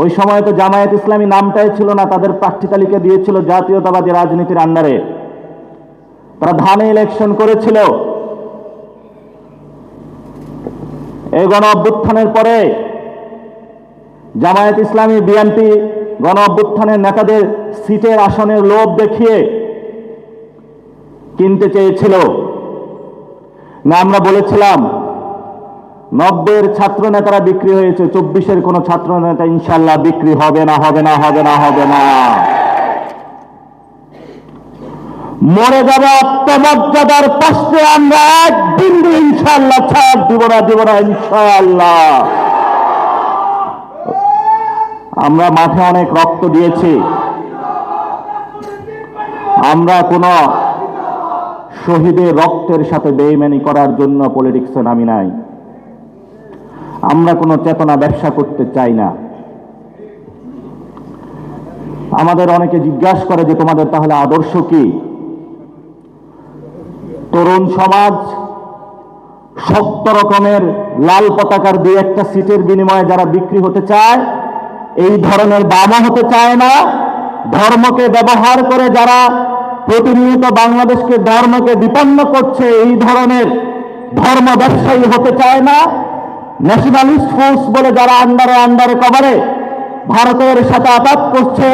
ওই সময় তো জামায়াত ইসলামী নামটাই ছিল না, তাদের প্রার্থী তালিকা দিয়েছিল জাতীয়তাবাদী রাজনীতির আন্ডারে তারা ধানে ইলেকশন করেছিল। এই গণ অভ্যুত্থানের পরে জামায়াত ইসলামী বিএনপি গণ অভ্যুত্থানের নেতাদের সিটের আসনের লোভ দেখিয়ে কিনতে চেয়েছিল। না, আমরা বলেছিলাম নব্বের ছাত্র নেতারা বিক্রি হয়েছে, চব্বিশের কোন ছাত্র নেতা ইনশাল্লাহ বিক্রি হবে না হবে না হবে না হবে না। মরে যাবে আত্মমর্যাদার পাশে, আমরা এক বিন্দু ইনশাল্লাহ ছাড় দিব না দিব না ইনশাল্লাহ। আমরা মাঠে অনেক রক্ত দিয়েছি। আমরা কোনো শহীদের রক্তের সাথে বেইমানি করার জন্য পলিটিক্সে নামি নাই। আমরা কোনো চেতনা ব্যবসা করতে চাই না। আমাদের অনেকে জিজ্ঞাসা করে যে তোমাদের তাহলে আদর্শ কি? তরুণ সমাজ শক্ত রকমের লাল পতাকার দুই একটা সিটের বিনিময়ে যারা বিক্রি হতে চায়, এই ধরনের বামা হতে চায় না। ধর্মকে ব্যবহার করে যারা প্রতিনিয়ত বাংলাদেশকে ধর্মকে বিপন্ন করছে, এই ধরনের ধর্ম ব্যবসায়ী হতে চায় না। ন্যাশনালিস্ট ফোর্স বলে যারা আন্ডারে আন্ডারে কভারে ভারতের সাথে আঘাত করছে,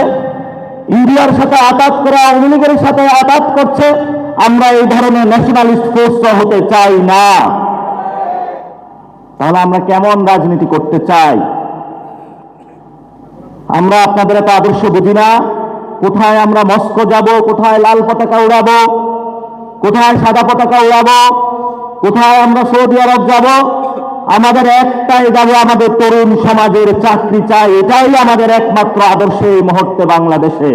ইন্ডিয়ার সাথে আঘাত করে, আওয়ামী লীগের সাথে আঘাত করছে, আমরা এই ধরনের ন্যাশনালিস্ট ফোর্স হতে চাই না। তাহলে আমরা কেমন রাজনীতি করতে চাই? আমরা আপনাদের এত আদর্শ বুঝি না। কোথায় আমরা মস্কো যাব, কোথায় লাল পতাকা উড়াবো, কোথায় সাদা পতাকা উড়াবো, কোথায় আমরা সৌদি আরব যাব আমাদের একটাই যাবে আমাদের তরুণ সমাজের চাকরি চাই। এটাই আমাদের একমাত্র আদর্শ এই মুহূর্তে বাংলাদেশে।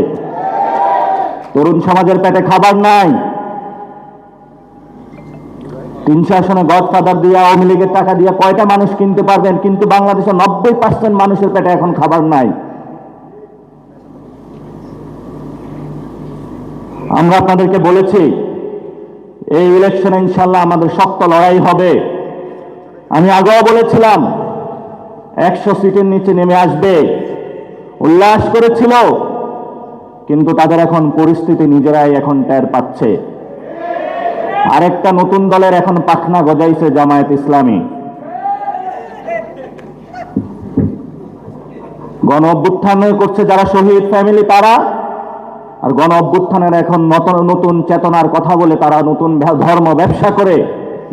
তরুণ সমাজের পেটে খাবার নাই। তিনশো আসনে গডফাদার দিয়ে, আওয়ামী লীগের টাকা দিয়ে কয়টা মানুষ কিনতে পারবেন, কিন্তু বাংলাদেশের নব্বই পার্সেন্ট মানুষের পেটে এখন খাবার নাই। আমরা আপনাদেরকে বলেছি, এই ইলেকশনে ইনশাল্লাহ আমাদের শক্ত লড়াই হবে। আমি আগেও বলেছিলাম, একশো সিটের নিচে নেমে আসবে। উল্লাস করেছিল, কিন্তু তাদের এখন পরিস্থিতি নিজেরাই এখন টের পাচ্ছে। আরেকটা নতুন দলের এখন পাখনা গজাইছে জামায়াত ইসলামী। গণ অভ্যুত্থান করছে যারা শহীদ ফ্যামিলি তারা, আর গণ অভ্যুত্থানের এখন নতুন নতুন চেতনার কথা বলে তারা নতুন ধর্ম ব্যবসা করে।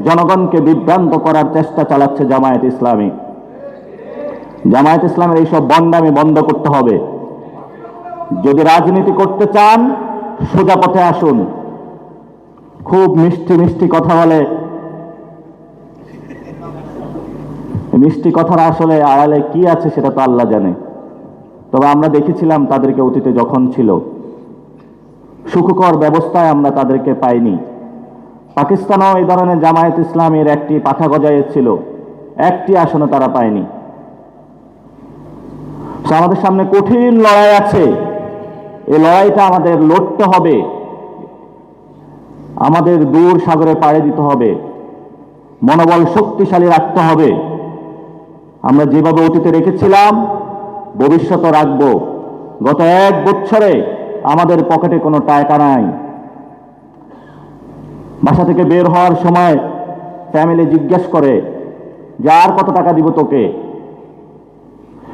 জনগণকে বিভ্রান্ত করার চেষ্টা চালাচ্ছে জামায়াত ইসলামী। জামায়াত ইসলামের এইসব বন্ডামি বন্ধ করতে হবে। যদি রাজনীতি করতে চান, সোজা পথে আসুন। খুব মিষ্টি মিষ্টি কথা বলে। মিষ্টি কথার আসলে আড়ালে কি আছে সেটা তো আল্লাহ জানে। তবে আমরা দেখেছিলাম তাদেরকে অতীতে যখন ছিল, সুখকর ব্যবস্থায় আমরা তাদেরকে পাইনি। পাকিস্তানও এই ধরনের জামায়াত ইসলামের একটি পাখা গজাইয়েছিল একটি আসনে তারা পায়নি। আমাদের সামনে কঠিন লড়াই আছে। এই লড়াইটা আমাদের লড়তে হবে। আমাদের দূর সাগরে পাড়ে দিতে হবে। মনোবল শক্তিশালী রাখতে হবে। আমরা যেভাবে অতীতে রেখেছিলাম ভবিষ্যতে রাখব। গত এক বছরে আমাদের পকেটে কোনো টাকা নাই। বাসা থেকে বের হওয়ার সময় ফ্যামিলি জিজ্ঞেস করে, যে আর কত টাকা দিব তোকে?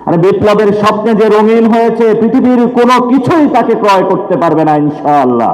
আর বিপ্লবের স্বপ্নে যে রঙিন হয়েছে, পৃথিবীর কোনো কিছুই তাকে ক্রয় করতে পারবে না, ইনশাআল্লাহ।